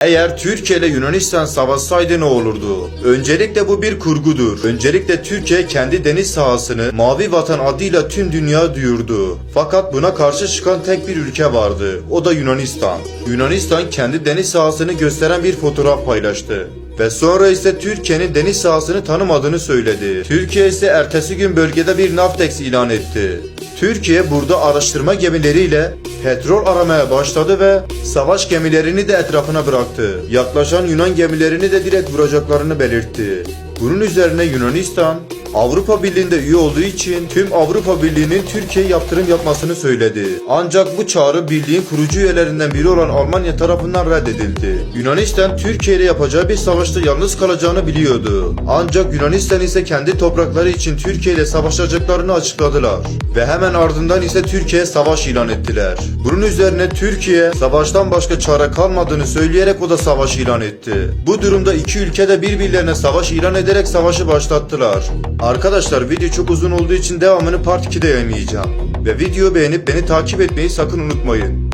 Eğer Türkiye ile Yunanistan savaşsaydı ne olurdu? Öncelikle bu bir kurgudur. Öncelikle Türkiye kendi deniz sahasını Mavi Vatan adıyla tüm dünya duyurdu. Fakat buna karşı çıkan tek bir ülke vardı. O da Yunanistan. Yunanistan kendi deniz sahasını gösteren bir fotoğraf paylaştı. Ve sonra ise Türkiye'nin deniz sahasını tanımadığını söyledi. Türkiye ise ertesi gün bölgede bir Navtex ilan etti. Türkiye burada araştırma gemileriyle petrol aramaya başladı ve savaş gemilerini de etrafına bıraktı. Yaklaşan Yunan gemilerini de direkt vuracaklarını belirtti. Bunun üzerine Yunanistan Avrupa Birliği'nde üye olduğu için tüm Avrupa Birliği'nin Türkiye'ye yaptırım yapmasını söyledi. Ancak bu çağrı birliğin kurucu üyelerinden biri olan Almanya tarafından reddedildi. Yunanistan Türkiye ile yapacağı bir savaşta yalnız kalacağını biliyordu. Ancak Yunanistan ise kendi toprakları için Türkiye ile savaşacaklarını açıkladılar. Ve hemen ardından ise Türkiye'ye savaş ilan ettiler. Bunun üzerine Türkiye savaştan başka çare kalmadığını söyleyerek o da savaş ilan etti. Bu durumda iki ülke de birbirlerine savaş ilan ederek savaşı başlattılar. Arkadaşlar video çok uzun olduğu için devamını part 2'de yayınlayacağım. Ve videoyu beğenip beni takip etmeyi sakın unutmayın.